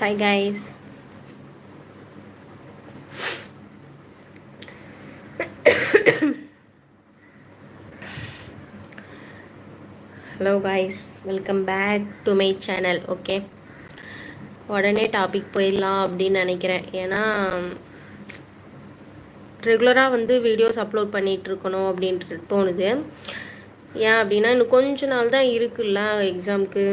Hi guys hello guys welcome back to my channel okay உடனே topic போயிடலாம் அப்படின்னு நினைக்கிறேன். ஏன்னா ரெகுலராக வந்து வீடியோஸ் அப்லோட் பண்ணிகிட்டு இருக்கணும் அப்படின்ட்டு தோணுது. ஏன் அப்படின்னா இன்னும் கொஞ்ச நாள் தான் இருக்குல்ல எக்ஸாமுக்கு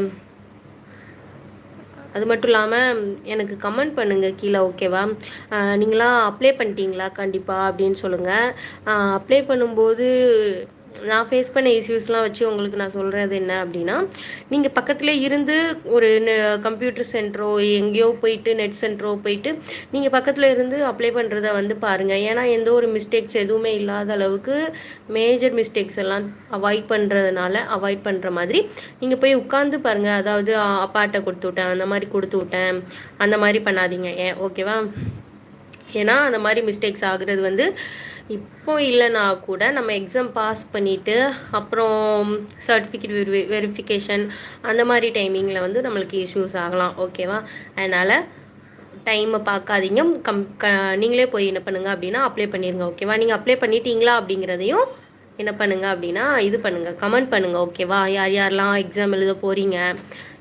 அது மட்டும் இல்லாமல் எனக்கு கமெண்ட் பண்ணுங்கள் கீழே ஓகேவா நீங்களாம் அப்ளை பண்ணிட்டீங்களா? கண்டிப்பாக அப்படின்னு சொல்லுங்கள் அப்ளை பண்ணும்போது நான் ஃபேஸ் பண்ண இஷ்யூஸ்லாம் வச்சு உங்களுக்கு நான் சொல்கிறது என்ன அப்படின்னா நீங்கள் பக்கத்தில் இருந்து ஒரு கம்ப்யூட்டர் சென்டரோ எங்கேயோ போயிட்டு நெட் சென்டரோ போயிட்டு நீங்கள் பக்கத்தில் இருந்து அப்ளை பண்ணுறத வந்து பாருங்கள் ஏன்னா எந்த ஒரு மிஸ்டேக்ஸ் எதுவுமே இல்லாத அளவுக்கு மேஜர் மிஸ்டேக்ஸ் எல்லாம் அவாய்ட் பண்ணுறதுனால அவாய்ட் பண்ணுற மாதிரி நீங்கள் போய் உட்காந்து பாருங்கள் அதாவது அப்பாட்டை கொடுத்து விட்டேன் அந்த மாதிரி கொடுத்து விட்டேன் அந்த மாதிரி பண்ணாதீங்க. ஏன் ஓகேவா ஏன்னா அந்த மாதிரி மிஸ்டேக்ஸ் ஆகுறது வந்து இப்போ இல்லைனா கூட நம்ம எக்ஸாம் பாஸ் பண்ணிவிட்டு அப்புறம் சர்டிஃபிகேட் வெரி வெரிஃபிகேஷன் அந்த மாதிரி டைமிங்கில் வந்து நம்மளுக்கு இஷ்யூஸ் ஆகலாம் ஓகேவா அதனால் டைமை பார்க்காதீங்க. கம் க நீங்களே போய் என்ன பண்ணுங்கள் அப்படின்னா அப்ளை பண்ணிடுங்க ஓகேவா நீங்கள் அப்ளை பண்ணிட்டீங்களா அப்படிங்கிறதையும் என்ன பண்ணுங்கள் அப்படின்னா இது பண்ணுங்கள் கமெண்ட் பண்ணுங்கள் ஓகேவா யார் யாரெல்லாம் எக்ஸாம் எழுத போகிறீங்க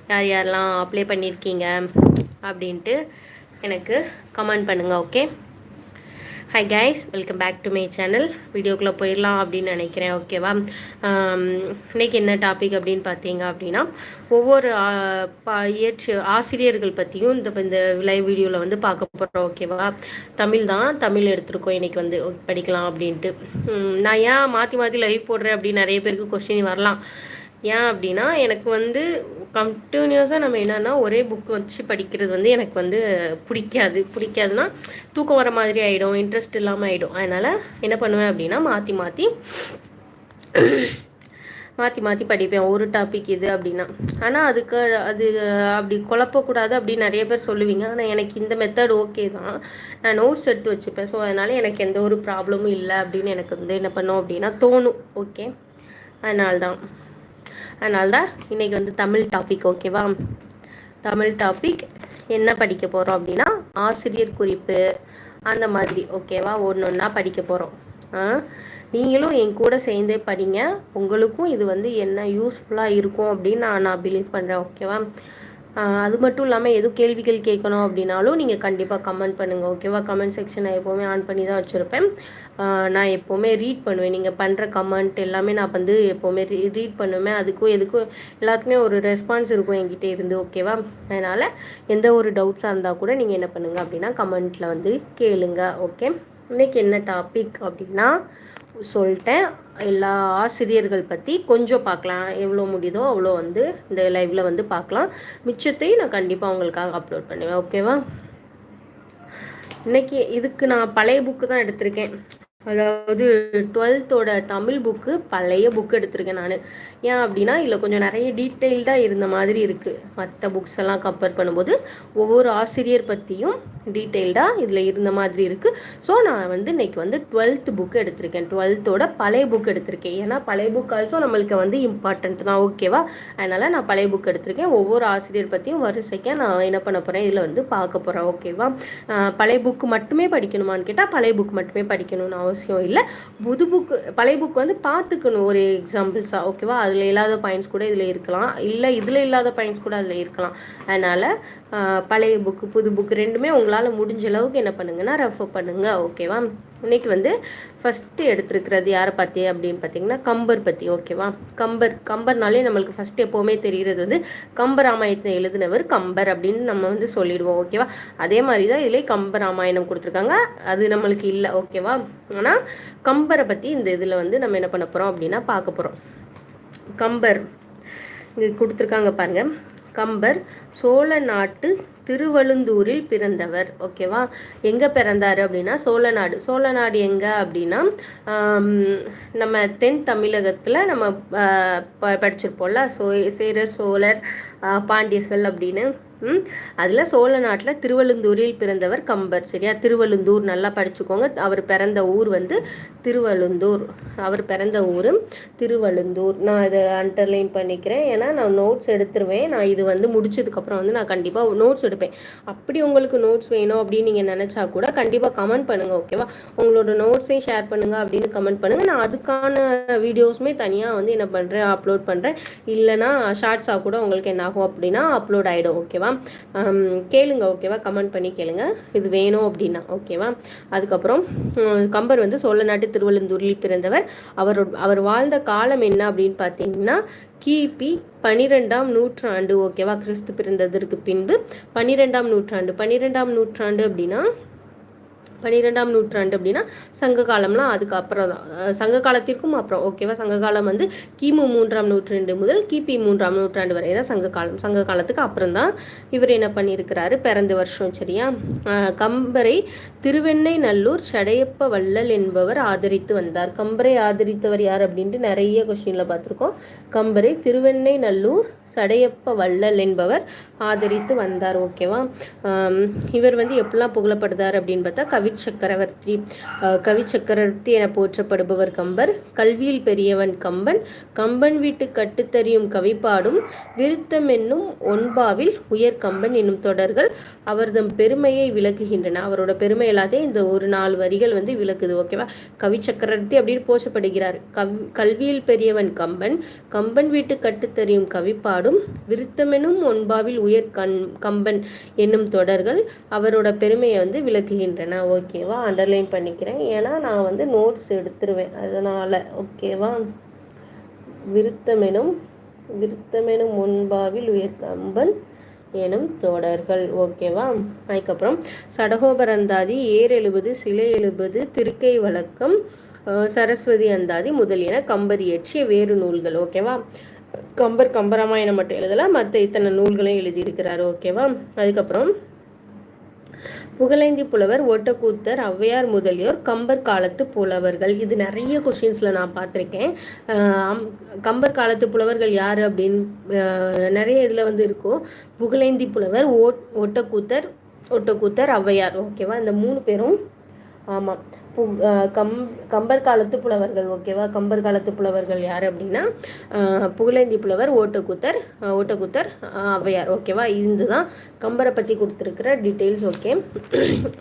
யார் யாரெல்லாம் அப்ளை பண்ணியிருக்கீங்க அப்படின்ட்டு எனக்கு கமெண்ட் பண்ணுங்கள் okay hi guys welcome back to my channel வீடியோக்குள்ளே போயிடலாம் அப்படின்னு நினைக்கிறேன் ஓகேவா இன்றைக்கி என்ன டாபிக் அப்படின்னு பார்த்தீங்க அப்படின்னா ஒவ்வொரு இயற்று ஆசிரியர்கள் பற்றியும் இந்த இந்த லைவ் வீடியோவில் வந்து பார்க்க போகிறோம் ஓகேவா தமிழ் தான் தமிழ் எடுத்திருக்கோம் இன்றைக்கி வந்து படிக்கலாம் அப்படின்ட்டு. நான் ஏன் மாற்றி மாற்றி லைவ் போடுறேன் அப்படின்னு நிறைய பேருக்கு கொஸ்டின் வரலாம். ஏன் அப்படின்னா எனக்கு வந்து கண்டினியூஸாக நம்ம என்னென்னா ஒரே புக் வச்சு படிக்கிறது வந்து எனக்கு வந்து பிடிக்காது. பிடிக்காதுன்னா தூக்கம் வர மாதிரி ஆகிடும் இன்ட்ரெஸ்ட் இல்லாமல் ஆகிடும் அதனால் என்ன பண்ணுவேன் அப்படின்னா மாற்றி மாற்றி மாற்றி மாற்றி படிப்பேன். ஒரு டாபிக் இது அப்படின்னா. ஆனால் அதுக்கு அது அப்படி குழப்பக்கூடாது அப்படின்னு நிறைய பேர் சொல்லுவீங்க. ஆனால் எனக்கு இந்த மெத்தட் ஓகே தான். நான் நோட்ஸ் எடுத்து வச்சுப்பேன். ஸோ அதனால் எனக்கு எந்த ஒரு ப்ராப்ளமும் இல்லை அப்படின்னு எனக்கு வந்து என்ன பண்ணோம் அப்படின்னா தோணும். ஓகே அதனால்தான். அதனால தான் இன்றைக்கி வந்து தமிழ் டாபிக் ஓகேவா தமிழ் டாபிக் என்ன படிக்க போகிறோம் அப்படின்னா ஆசிரியர் குறிப்பு அந்த மாதிரி ஓகேவா ஒன்று ஒன்றா படிக்க போகிறோம் நீங்களும் என் கூட சேர்ந்தே படிங்க. உங்களுக்கும் இது வந்து என்ன யூஸ்ஃபுல்லாக இருக்கும் அப்படின்னு நான் நான் பிலீவ் பண்ணுறேன் ஓகேவா அது மட்டும் இல்லாமல் எதுவும் கேள்விகள் கேட்கணும் அப்படின்னாலும் நீங்கள் கண்டிப்பாக கமெண்ட் பண்ணுங்கள் ஓகேவா கமெண்ட் செக்ஷன் நான் எப்போவுமே ஆன் பண்ணி தான் வச்சுருப்பேன். நான் எப்போவுமே ரீட் பண்ணுவேன். நீங்கள் பண்ணுற கமெண்ட் எல்லாமே நான் வந்து எப்போவுமே ரீ ரீட் பண்ணுவேன். அதுக்கும் எதுக்கும் எல்லாத்துக்குமே ஒரு ரெஸ்பான்ஸ் இருக்கும் என்கிட்ட இருந்து ஓகேவா அதனால் எந்த ஒரு டவுட்ஸாக இருந்தால் கூட நீங்கள் என்ன பண்ணுங்கள் அப்படின்னா கமெண்ட்டில் வந்து கேளுங்க ஓகே இன்றைக்கி என்ன டாபிக் அப்படின்னா சொல்லிட்டேன். எல்லா ஆசிரியர்கள் பற்றி கொஞ்சம் பார்க்கலாம். எவ்வளோ முடியுதோ அவ்வளோ வந்து இந்த லைவில் வந்து பார்க்கலாம். மிச்சத்தையும் நான் கண்டிப்பாக உங்களுக்காக அப்லோட் பண்ணுவேன். ஓகேவா இன்றைக்கி இதுக்கு நான் பழைய புக்கு தான் எடுத்திருக்கேன். அதாவது டுவெல்த்தோட தமிழ் புக்கு பழைய புக்கு எடுத்திருக்கேன் நான். ஏன் அப்படின்னா இதில் கொஞ்சம் நிறைய டீட்டெயில்டாக இருந்த மாதிரி இருக்குது மற்ற புக்ஸ் எல்லாம் கம்பேர் பண்ணும்போது ஒவ்வொரு ஆசிரியர் பற்றியும் டீட்டெயில்டாக இதில் இருந்த மாதிரி இருக்குது ஸோ நான் வந்து இன்றைக்கி வந்து டுவெல்த் புக் எடுத்திருக்கேன். டுவெல்த்தோட பழைய புக் எடுத்திருக்கேன். ஏன்னா பழைய புக் ஆல்சோ நம்மளுக்கு வந்து இம்பார்ட்டண்ட் தான். ஓகேவா அதனால் நான் பழைய புக் எடுத்திருக்கேன். ஒவ்வொரு ஆசிரியர் பற்றியும் வரிசைக்காக நான் என்ன பண்ண போகிறேன் இதில் வந்து பார்க்க போகிறேன் ஓகேவா பழைய புக்கு மட்டுமே படிக்கணுமான்னு கேட்டால் பழைய புக் மட்டுமே படிக்கணும்னு அவசியம் இல்லை. புது புக்கு பழைய புக் வந்து பார்த்துக்கணும். ஒரு எக்ஸாம்பிள்ஸாக ஓகேவா அது அதில் இல்லாத பாயிண்ட்ஸ் கூட இதில் இருக்கலாம். இல்லை இதில் இல்லாத பாயிண்ட்ஸ் கூட அதில் இருக்கலாம். அதனால் பழைய புக்கு புது புக்கு ரெண்டுமே உங்களால் முடிஞ்ச அளவுக்கு என்ன பண்ணுங்கன்னா ரெஃபர் பண்ணுங்கள் ஓகேவா இன்றைக்கி வந்து ஃபஸ்ட்டு எடுத்துருக்கிறது யாரை பற்றி அப்படின்னு பார்த்தீங்கன்னா கம்பர் பற்றி ஓகேவா கம்பர் கம்பர்னாலே நம்மளுக்கு ஃபஸ்ட்டு எப்போவுமே தெரிகிறது வந்து கம்ப ராமாயணத்தை எழுதினவர் கம்பர் அப்படின்னு நம்ம வந்து சொல்லிடுவோம். ஓகேவா அதே மாதிரி தான் இதிலே கம்ப ராமாயணம் கொடுத்துருக்காங்க. அது நம்மளுக்கு இல்லை. ஓகேவா ஆனால் கம்பரை பற்றி இந்த இதில் வந்து நம்ம என்ன பண்ண போகிறோம் அப்படின்னா பார்க்க போகிறோம் கம்பர். இங்கே கொடுத்துருக்காங்க பாருங்கள் கம்பர் சோழ நாட்டு திருவழுந்தூரில் பிறந்தவர். ஓகேவா எங்கே பிறந்தார் அப்படின்னா சோழ நாடு சோழ நாடு எங்கே அப்படின்னா நம்ம தென் தமிழகத்தில் நம்ம படிச்சிருப்போம்ல. சோ சேர சோழர் பாண்டியர்கள் அப்படின்னு. அதில் சோழ நாட்டில் திருவழுந்தூரில் பிறந்தவர் கம்பர். சரியா? திருவழுந்தூர் நல்லா படிச்சுக்கோங்க. அவர் பிறந்த ஊர் வந்து திருவழுந்தூர். அவர் பிறந்த ஊர் திருவழுந்தூர். நான் இதை அண்டர்லைன் பண்ணிக்கிறேன். ஏன்னா நான் நோட்ஸ் எடுத்துருவேன். நான் இது வந்து முடிச்சதுக்கப்புறம் வந்து நான் கண்டிப்பாக நோட்ஸ் எடுப்பேன். அப்படி உங்களுக்கு நோட்ஸ் வேணும் அப்படின்னு நீங்கள் நினச்சா கூட கண்டிப்பாக கமெண்ட் பண்ணுங்கள் ஓகேவா உங்களோட நோட்ஸையும் ஷேர் பண்ணுங்கள் அப்படின்னு கமெண்ட் பண்ணுங்கள் நான் அதுக்கான வீடியோஸுமே தனியாக வந்து என்ன பண்ணுறேன் அப்லோட் பண்ணுறேன் இல்லைனா ஷார்ட்ஸாக கூட உங்களுக்கு என்ன ஆகும் அப்படின்னா அப்லோட் ஆகிடும் ஓகேவா கேளுங்க ஓகேவா கமெண்ட் பண்ணி கேளுங்க. இது வேணும் அப்படின்னா ஓகேவா அதுக்கப்புறம் கம்பர் வந்து சோழ நாட்டு திருவள்ளந்தூரில் பிறந்தவர். அவர் அவர் வாழ்ந்த காலம் என்ன அப்படின்னு பார்த்தீங்கன்னா கிபி பனிரெண்டாம் நூற்றாண்டு ஓகேவா கிறிஸ்து பிறந்ததற்கு பின்பு பன்னிரெண்டாம் நூற்றாண்டு. பன்னிரெண்டாம் நூற்றாண்டு அப்படின்னா பன்னிரெண்டாம் நூற்றாண்டு அப்படின்னா சங்க காலம்லாம் அதுக்கப்புறம் தான். சங்க காலத்திற்கும் அப்புறம் ஓகேவா சங்க காலம் வந்து கிமு மூன்றாம் நூற்றாண்டு முதல் கிபி மூன்றாம் நூற்றாண்டு வரை தான் சங்க காலம் சங்க காலத்துக்கு அப்புறம் தான் இவர் என்ன பண்ணியிருக்கிறாரு? பிறந்த வருஷம் சரியா? கம்பரை திருவெண்ணை நல்லூர் சடையப்ப வள்ளல் என்பவர் ஆதரித்து வந்தார். கம்பரை ஆதரித்தவர் யார் அப்படின்ட்டு நிறைய கொஸ்டினில் பார்த்துருக்கோம். கம்பரை திருவெண்ணை நல்லூர் சடையப்ப வள்ளல் என்பவர் ஆதரித்து வந்தார் ஓகேவா? இவர் வந்து எப்படிலாம் புகழப்படுதார் அப்படின்னு பார்த்தா கவி சக்கரவர்த்தி கவி சக்கரவர்த்தி என போற்றப்படுபவர் கம்பர் கல்வியில் பெரியவன் கம்பன் கம்பன் வீட்டு கட்டுத்தறியும் கவிப்பாடும் விருத்தம் என்னும் ஒன்பாவில் உயர் கம்பன் என்னும் தொடர்கள் அவர்தம் பெருமையை விளக்குகின்றன. அவரோட பெருமை எல்லாத்தையும் இந்த ஒரு நாலு வரிகள் வந்து விளக்குது ஓகேவா? கவி சக்கரவர்த்தி அப்படின்னு போற்றப்படுகிறார். கவ் கல்வியில் பெரியவன் கம்பன் கம்பன் வீட்டு கட்டுத்தறியும் கவிப்பாடும் விருத்தமெனும் ஒன்பாவில் உயர் கண் கம்பன் என்னும் தொடர்கள் அவரோட பெருமையை வந்து விளக்குகின்றன. ஓகேவா அண்டர்லைன் பண்ணிக்கிறேன். ஏன்னா நான் வந்து நோட்ஸ் எடுத்துருவேன். அதனால் ஓகேவா விருத்தமெனும் விருத்தமெனும் முன்பாவில் உயர் கம்பன் எனும் தொடர்கள். ஓகேவா அதுக்கப்புறம் சடகோபரந்தாதி ஏர் எழுபது சிலை எழுபது திருக்கை வழக்கம் சரஸ்வதி அந்தாதி முதலியன கம்பர் இயற்றிய வேறு நூல்கள். ஓகேவா கம்பர் கம்பராமாயணம் மட்டும் எழுதலை மற்ற இத்தனை நூல்களையும் எழுதியிருக்கிறார் ஓகேவா? அதுக்கப்புறம் புகழேந்தி புலவர் ஓட்டக்கூத்தர் ஔவையார் முதலியோர் கம்பர் காலத்து புலவர்கள். இது நிறைய கொஷின்ஸில் நான் பார்த்துருக்கேன். கம்பர் காலத்து புலவர்கள் யார் அப்படின்னு நிறைய இதில் வந்து இருக்கும். புகழேந்தி புலவர் ஓட் ஒட்டக்கூத்தர் ஒட்டக்கூத்தர் ஔவையார் ஓகேவா? இந்த மூணு பேரும் ஆமாம். கம் கம்பர் காலத்து புலவர்கள் ஓகேவா? கம்பர் காலத்து புலவர்கள் யார் அப்படின்னா புகழேந்தி புலவர் ஓட்டக்கூத்தர் ஓட்டக்கூத்தர் ஔவையார் ஓகேவா? இது தான் கம்பரை பற்றி கொடுத்துருக்குற டீட்டெயில்ஸ் ஓகே?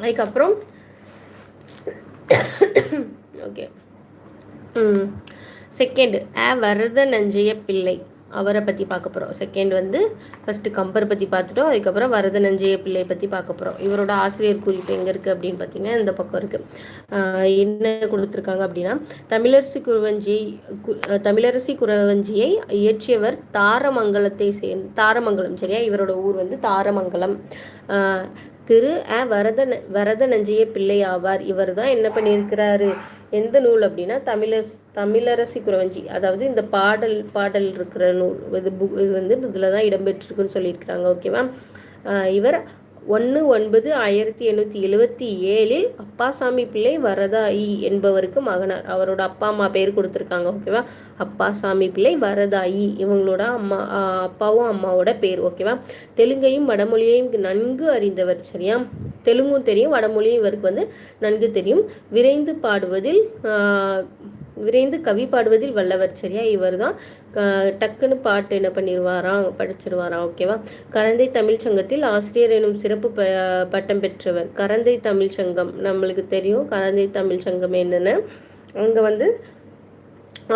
அதுக்கப்புறம் ஓகே. செகண்ட் ஆ வரத நஞ்சைய பிள்ளை. அவரை பற்றி பார்க்க போகிறோம் செகண்ட் வந்து ஃபஸ்ட்டு கம்பர் பற்றி பார்த்துட்டோம். அதுக்கப்புறம் வரத பிள்ளையை பற்றி பார்க்க போகிறோம் இவரோட ஆசிரியர் குறிப்பு எங்கே இருக்குது அப்படின்னு பார்த்தீங்கன்னா இந்த பக்கம் இருக்குது என்ன கொடுத்துருக்காங்க அப்படின்னா தமிழரசி குறவஞ்சி தமிழரசி குறவஞ்சியை இயற்றியவர் தாரமங்கலத்தை சேர்ந்து தாரமங்கலம் சரியா? இவரோட ஊர் வந்து தாரமங்கலம். திரு அ வரத வரத நஞ்சய பிள்ளை ஆவார். இவர் தான் என்ன பண்ணியிருக்கிறாரு? எந்த நூல் அப்படின்னா தமிழர் தமிழரசி குறவஞ்சி அதாவது இந்த பாடல் பாடல் இருக்கிற நூல் இது புக் இது வந்து இதில் தான் இடம்பெற்றிருக்குன்னு சொல்லியிருக்கிறாங்க ஓகேவா இவர் ஒன்று ஒன்பது ஆயிரத்தி எண்ணூற்றி எழுவத்தி ஏழில் அப்பாசாமி பிள்ளை வரதாயி என்பவருக்கு மகனார். அவரோட அப்பா அம்மா பேர் கொடுத்துருக்காங்க ஓகேவா அப்பாசாமி பிள்ளை வரதாயி இவங்களோட அம்மா அப்பாவும் அம்மாவோட பேர் ஓகேவா தெலுங்கையும் வடமொழியையும் நன்கு அறிந்தவர் சரியா? தெலுங்கும் தெரியும் வடமொழியும் இவருக்கு வந்து நன்கு தெரியும். விரைந்து பாடுவதில் விரைந்து கவி பாடுவதில் வல்லவர் சரியா. இவர் தான் டக்குன்னு பாட்டு என்ன பண்ணிடுவாராம் படிச்சிருவாராம் ஓகேவா கரந்தை தமிழ் சங்கத்தில் ஆசிரியர் எனும் சிறப்பு ப பட்டம் பெற்றவர். கரந்தை தமிழ் சங்கம் நம்மளுக்கு தெரியும் கரந்தை தமிழ் சங்கம் என்னென்னு. அங்கே வந்து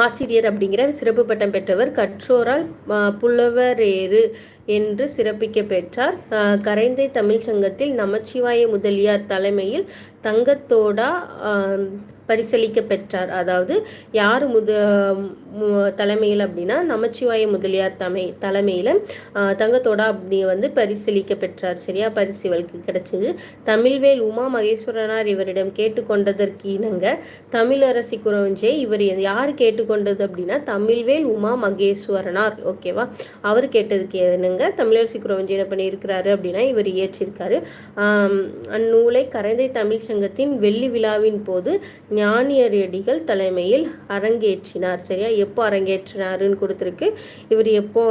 ஆசிரியர் அப்படிங்கிற சிறப்பு பட்டம் பெற்றவர் கற்றோரால் புலவரேறு என்று சிறப்பிக்க பெற்றார். கரைந்தை தமிழ் சங்கத்தில் நமச்சிவாய முதலியார் தலைமையில் தங்கத்தோடா பரிசளிக்க பெற்றார். அதாவது யார் முத தலைமையில் அப்படின்னா நமச்சிவாய முதலியார் தமை தலைமையில் தங்கத்தோடா அப்படி வந்து பரிசளிக்க பெற்றார். சரியா? பரிசு இவளுக்கு கிடைச்சது. தமிழ்வேல் உமா மகேஸ்வரனார் இவரிடம் கேட்டுக்கொண்டதற்கு இணங்க தமிழரசி குறவஞ்சே இவர் யார் கேட்டு கேட்டுக்கொண்டது அப்படின்னா தமிழ்வேல் உமா மகேஸ்வரனார். ஓகேவா? அவர் கேட்டதுக்கு என்னங்க? தமிழர் குறவஞ்சி என்ன பண்ணியிருக்கிறாரு அப்படின்னா இவர் இயற்றிருக்காரு. அந்நூலை கரைந்தை தமிழ் சங்கத்தின் வெள்ளி விழாவின் போது ஞானியரடிகள் தலைமையில் அரங்கேற்றினார். சரியா? எப்போ அரங்கேற்றினாருன்னு கொடுத்துருக்கு. இவர் எப்போ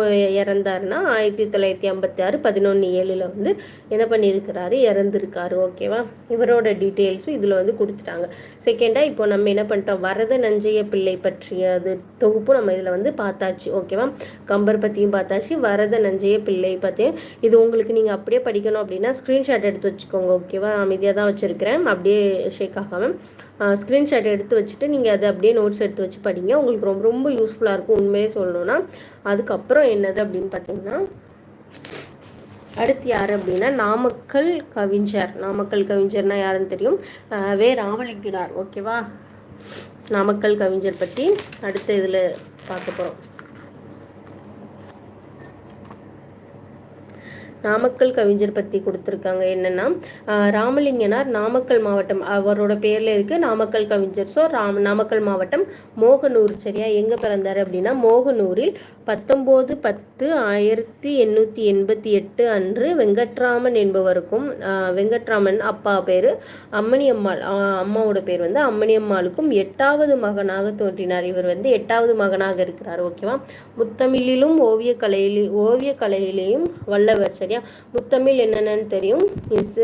இறந்தாருன்னா ஆயிரத்தி தொள்ளாயிரத்தி ஐம்பத்தி ஆறு பதினொன்று ஏழில் வந்து என்ன பண்ணியிருக்கிறாரு? இறந்துருக்காரு. ஓகேவா? இவரோட டீட்டெயில்ஸும் இதில் வந்து கொடுத்துட்டாங்க. செகண்டாக இப்போ நம்ம என்ன பண்ணிட்டோம்? வரத நஞ்சைய பிள்ளை பற்றி பற்றிய அது தொகுப்பு நம்ம இதில் வந்து பார்த்தாச்சு. ஓகேவா கம்பர் பற்றியும் பார்த்தாச்சு. வரத நஞ்சைய பிள்ளை பற்றியும் இது உங்களுக்கு நீங்கள் அப்படியே படிக்கணும் அப்படின்னா ஸ்க்ரீன்ஷாட் எடுத்து வச்சுக்கோங்க. ஓகேவா அமைதியாக தான் வச்சுருக்கிறேன். அப்படியே ஷேக் ஆகாமல் ஸ்க்ரீன்ஷாட் எடுத்து வச்சுட்டு நீங்கள் அதை அப்படியே நோட்ஸ் எடுத்து வச்சு படிங்க. உங்களுக்கு ரொம்ப ரொம்ப யூஸ்ஃபுல்லாக இருக்கும் உண்மையே சொல்லணும்னா. அதுக்கப்புறம் என்னது அப்படின்னு பார்த்தீங்கன்னா அடுத்து யார் அப்படின்னா நாமக்கல் கவிஞர். நாமக்கல் கவிஞர்னா யாருன்னு தெரியும்? வே. ராமலிங்கனார். ஓகேவா நாமக்கல் கவிஞர் பற்றி அடுத்த இதில் பார்க்க போகிறோம். நாமக்கல் கவிஞர் பற்றி கொடுத்துருக்காங்க. என்னென்னா ராமலிங்கனார் நாமக்கல் மாவட்டம் அவரோட பேரில் இருக்குது நாமக்கல் கவிஞர். ஸோ ராம் நாமக்கல் மாவட்டம் மோகனூர். சரியா? எங்கே பிறந்தார் அப்படின்னா மோகனூரில் பத்தொம்போது பத்து ஆயிரத்தி எண்ணூற்றி எண்பத்தி எட்டு அன்று வெங்கட்ராமன் என்பவருக்கும் வெங்கட்ராமன் அப்பா பேர் அம்மணி அம்மாள். அம்மாவோட பேர் வந்து அம்மணி அம்மாளுக்கும் எட்டாவது மகனாக தோன்றினார். இவர் வந்து எட்டாவது மகனாக இருக்கிறார். ஓகேவா? முத்தமிழிலும் ஓவிய கலையிலும் ஓவிய வல்லவர். சரியா? முத்தமிழ் என்னென்னு தெரியும். இஸ்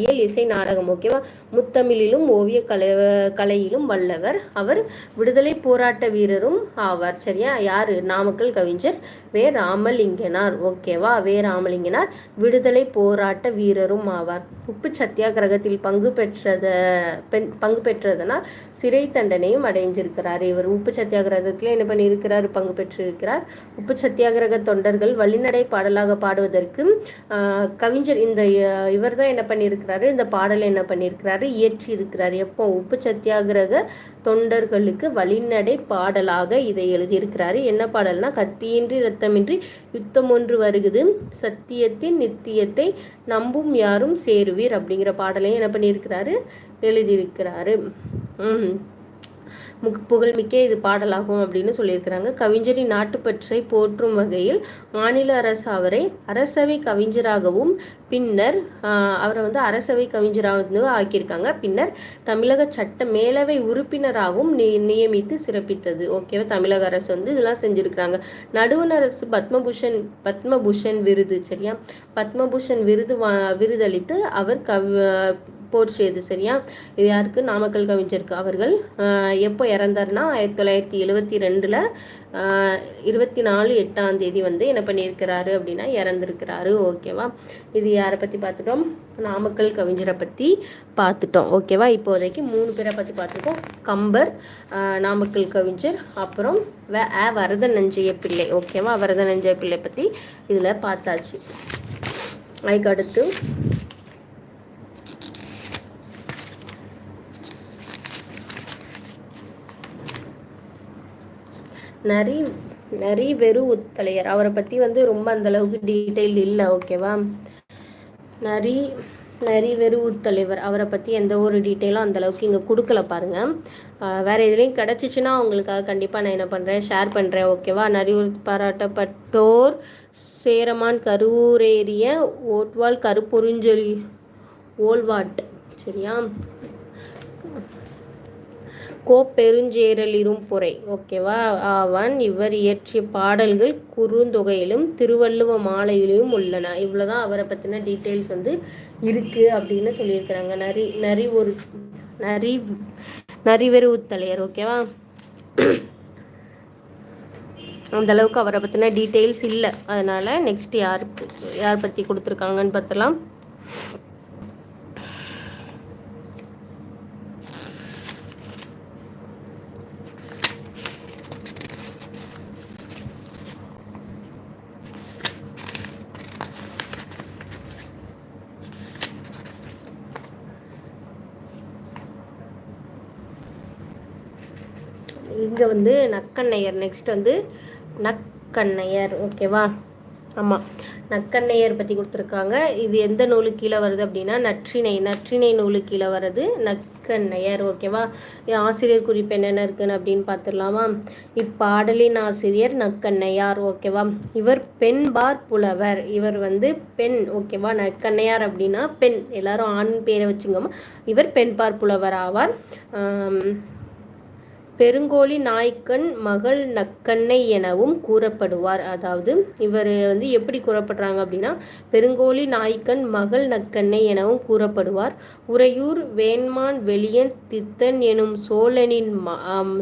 இயல் இசை நாடகம் ஓகேவா முத்தமிழிலும் ஓவிய கலை கலையிலும் வல்லவர். அவர் விடுதலை போராட்ட வீரரும் ஆவார். சரியா? யார்? நாமக்கல் கவிஞர் வே. ராமலிங்கனார் ஓகேவா வே? ராமலிங்கனார் விடுதலை போராட்ட வீரரும் ஆவார். உப்பு சத்தியாகிரகத்தில் பங்கு பெற்றத பெண் பங்கு பெற்றதனால் சிறை தண்டனையும் அடைஞ்சிருக்கிறார் இவர். உப்பு சத்தியாகிரகத்தில் என்ன பண்ணியிருக்கிறார்? பங்கு பெற்றிருக்கிறார். உப்பு சத்தியாகிரக தொண்டர்கள் வழிநடை பாடலாக பாடுவதற்கு கவிஞர் இந்த இவர் தான் என்ன பண்ணியிருக்கிறாரு இந்த பாடலை என்ன பண்ணியிருக்கிறாரு இயற்றி இருக்கிறார் எப்போ? உப்பு சத்தியாகிரக தொண்டர்களுக்கு வழிநடை பாடலாக இதை எழுதியிருக்கிறாரு. என்ன பாடல்னா கத்தியின்றி ரத்தமின்றி யுத்தம் ஒன்று வருகுது. சத்தியத்தின் நித்தியத்தை நம்பும் யாரும் சேருவீர் அப்படிங்கிற பாடலையும் என்ன பண்ணியிருக்கிறாரு? எழுதியிருக்கிறாரு. புகழ்மிக்க இது பாடலாகும் அப்படின்னு சொல்லியிருக்கிறாங்க. கவிஞரின் நாட்டுப்பற்றை போற்றும் வகையில் மாநில அரசு அவரை அரசவை கவிஞராகவும் பின்னர் அவரை வந்து அரசவை கவிஞராக வந்து ஆக்கியிருக்காங்க. பின்னர் தமிழக சட்ட மேலவை உறுப்பினராகவும் நியமித்து சிறப்பித்தது. ஓகேவா? தமிழக அரசு வந்து இதெல்லாம் செஞ்சுருக்கிறாங்க. நடுவண் அரசு பத்மபூஷன் பத்மபூஷன் விருது சரியா? பத்மபூஷன் விருது வா விருதளித்து அவர் கவ் போற்றியது சரியா? யாருக்கு? நாமக்கல் கவிஞருக்கு. அவர்கள் எப்போ இறந்தார்னா ஆயிரத்தி தொள்ளாயிரத்தி எழுவத்தி ரெண்டில் இருபத்தி நாலு எட்டாம் தேதி வந்து என்ன பண்ணியிருக்கிறாரு அப்படின்னா இறந்துருக்கிறாரு ஓகேவா இது யாரை பற்றி பார்த்துட்டோம்? நாமக்கல் கவிஞரை பற்றி பார்த்துட்டோம் ஓகேவா இப்போதைக்கு மூணு பேரை பற்றி பார்த்துட்டோம். கம்பர் நாமக்கல் கவிஞர் அப்புறம் வே ஆ வரத நஞ்சைய பிள்ளை ஓகேவா வரத நஞ்சைய பிள்ளை பற்றி இதில் பார்த்தாச்சு. அதுக்கு அடுத்து நரி நரி வெறு உத்தலையர் அவரை பற்றி வந்து ரொம்ப அந்தளவுக்கு டீட்டெயில் இல்லை ஓகேவா? நரி நரி வெறு உத்தலைவர் அவரை பற்றி எந்த ஒரு டீட்டெயிலும் அந்தளவுக்கு இங்கே கொடுக்கல பாருங்கள் வேறு எதுலேயும் கிடச்சிச்சின்னா அவங்களுக்காக கண்டிப்பாக நான் என்ன பண்ணுறேன் ஷேர் பண்ணுறேன் ஓகேவா? நரி பாராட்டப்பட்டோர் சேரமான் கரூரேறிய ஓட்வால் கருப்பொருஞ்சொலி ஓல்வாட். சரியா? கோப்பெருஞ்சேரலிரும் பொறை. ஓகேவா? ஆவான். இவர் இயற்றிய பாடல்கள் குறுந்தொகையிலும் திருவள்ளுவ மாலையிலும் உள்ளன. இவ்வளோதான் அவரை பற்றின டீட்டெயில்ஸ் வந்து இருக்குது அப்படின்னு சொல்லியிருக்கிறாங்க. நரி நரி ஒரு நரி நரிவெருவுத்தலையர். ஓகேவா? அந்த அளவுக்கு அவரை பற்றின டீட்டெயில்ஸ் இல்லை. அதனால் நெக்ஸ்ட் யாருக்கு யார் பற்றி கொடுத்துருக்காங்கன்னு பார்த்தலாம் இங்கே வந்து நக்கண்ணையர். நெக்ஸ்ட் வந்து நக்கண்ணையர். ஓகேவா ஆமாம் நக்கண்ணையர் பற்றி கொடுத்துருக்காங்க. இது எந்த நூலு கீழே வருது அப்படின்னா நற்றினை நற்றினை நூலு கீழே வருது நக்கண்ணையர். ஓகேவா ஆசிரியர் குறிப்பு என்னென்ன இருக்குன்னு அப்படின்னு பார்த்துடலாமா? இப்பாடலின் ஆசிரியர் நக்கண்ணையார். ஓகேவா இவர் பெண்பார் புலவர். இவர் வந்து பெண். ஓகேவா நற்கண்ணையார் அப்படின்னா பெண். எல்லாரும் ஆண் பேரை வச்சுங்கம்மா. இவர் பெண்பார் புலவர் ஆவார். பெருங்கோழி நாய்க்கண் மகள் நக்கண்ணை எனவும் கூறப்படுவார். அதாவது இவர் வந்து எப்படி கூறப்படுறாங்க அப்படின்னா பெருங்கோழி நாய்க்கண் மகள் நக்கண்ணை எனவும் கூறப்படுவார். உறையூர் வேண்மான் வெளியன் தித்தன் எனும் சோழனின்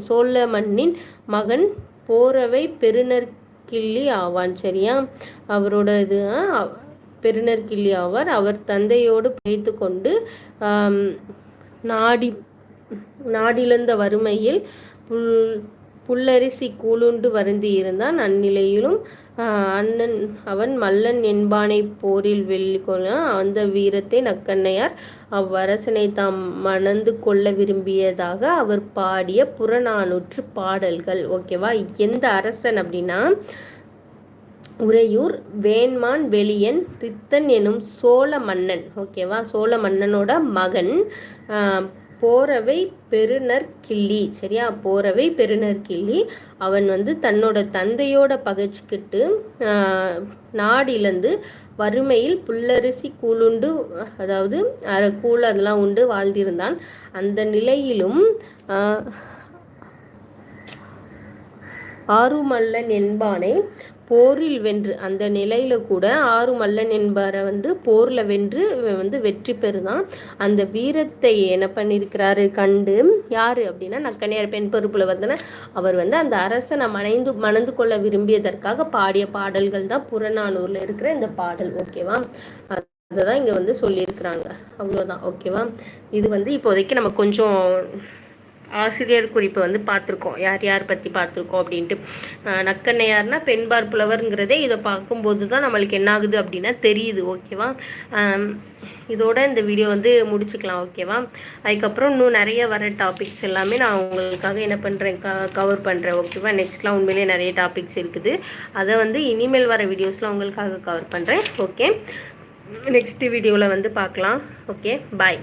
சோழ மண்ணின் மகன் போரவை பெருநற்கிள்ளி ஆவான். சரியா? அவரோட இது பெருநற்கிள்ளி ஆவார். அவர் தந்தையோடு பிழைத்து கொண்டு நாடி நாடிழந்த வறுமையில் புல் புல்லரிசி கூழுண்டு வருந்தி இருந்தான். அந்நிலையிலும் அண்ணன் அவன் மல்லன் என்பானை போரில் வெள்ளி கொள்ள அந்த வீரத்தை நக்கண்ணையார் அவ்வரசனை தாம் மணந்து கொள்ள விரும்பியதாக அவர் பாடிய புறநானூற்று பாடல்கள். ஓகேவா? எந்த அரசன் அப்படின்னா உறையூர் வேண்மான் வெளியன் தித்தன் எனும் சோழ மன்னன். ஓகேவா? சோழ மன்னனோட மகன் போறவை பெருநர் கிள்ளி. சரியா? போறவை பெருநர் கிள்ளி. அவன் வந்து தன்னோட தந்தையோட பகைச்சிக்கிட்டு நாடிலேருந்து வறுமையில் புல்லரிசி கூழுண்டு அதாவது கூழ் அதெல்லாம் உண்டு வாழ்ந்திருந்தான். அந்த நிலையிலும் ஆறுமல்லன் என்பானை போரில் வென்று அந்த நிலையில் கூட ஆறு மல்லன் என்பாரை வந்து போரில் வென்று வந்து வெற்றி பெறுதான். அந்த வீரத்தை என்ன பண்ணியிருக்கிறாரு? கண்டு யார் அப்படின்னா நக்கனியார் பெண் பொறுப்பில் வந்தன. அவர் வந்து அந்த அரசனை மனைந்து மணந்து கொள்ள விரும்பியதற்காக பாடிய பாடல்கள் தான் புறநானூரில் இருக்கிற இந்த பாடல் ஓகேவா? அதை தான் இங்கே வந்து சொல்லியிருக்கிறாங்க. அவ்வளோதான் ஓகேவா? இது வந்து இப்போதைக்கு நம்ம கொஞ்சம் ஆசிரியர் குறிப்பு வந்து பார்த்துருக்கோம். யார் யார் பற்றி பார்த்துருக்கோம் அப்படின்ட்டு. நக்கண்ணையார்னா பெண்பார் புலவருங்கிறதே இதை பார்க்கும்போது தான் நம்மளுக்கு என்ன ஆகுது அப்படின்னா தெரியுது. ஓகேவா? இதோட இந்த வீடியோ வந்து முடிச்சுக்கலாம். ஓகேவா? அதுக்கப்புறம் இன்னும் நிறைய வர டாபிக்ஸ் எல்லாமே நான் உங்களுக்காக என்ன பண்ணுறேன் க கவர் பண்ணுறேன் ஓகேவா? நெக்ஸ்ட்லாம் உண்மையிலேயே நிறைய டாபிக்ஸ் இருக்குது. அதை வந்து இனிமேல் வர வீடியோஸ்லாம் உங்களுக்காக கவர் பண்ணுறேன் ஓகே? நெக்ஸ்ட் வீடியோவில் வந்து பார்க்கலாம். ஓகே? பாய்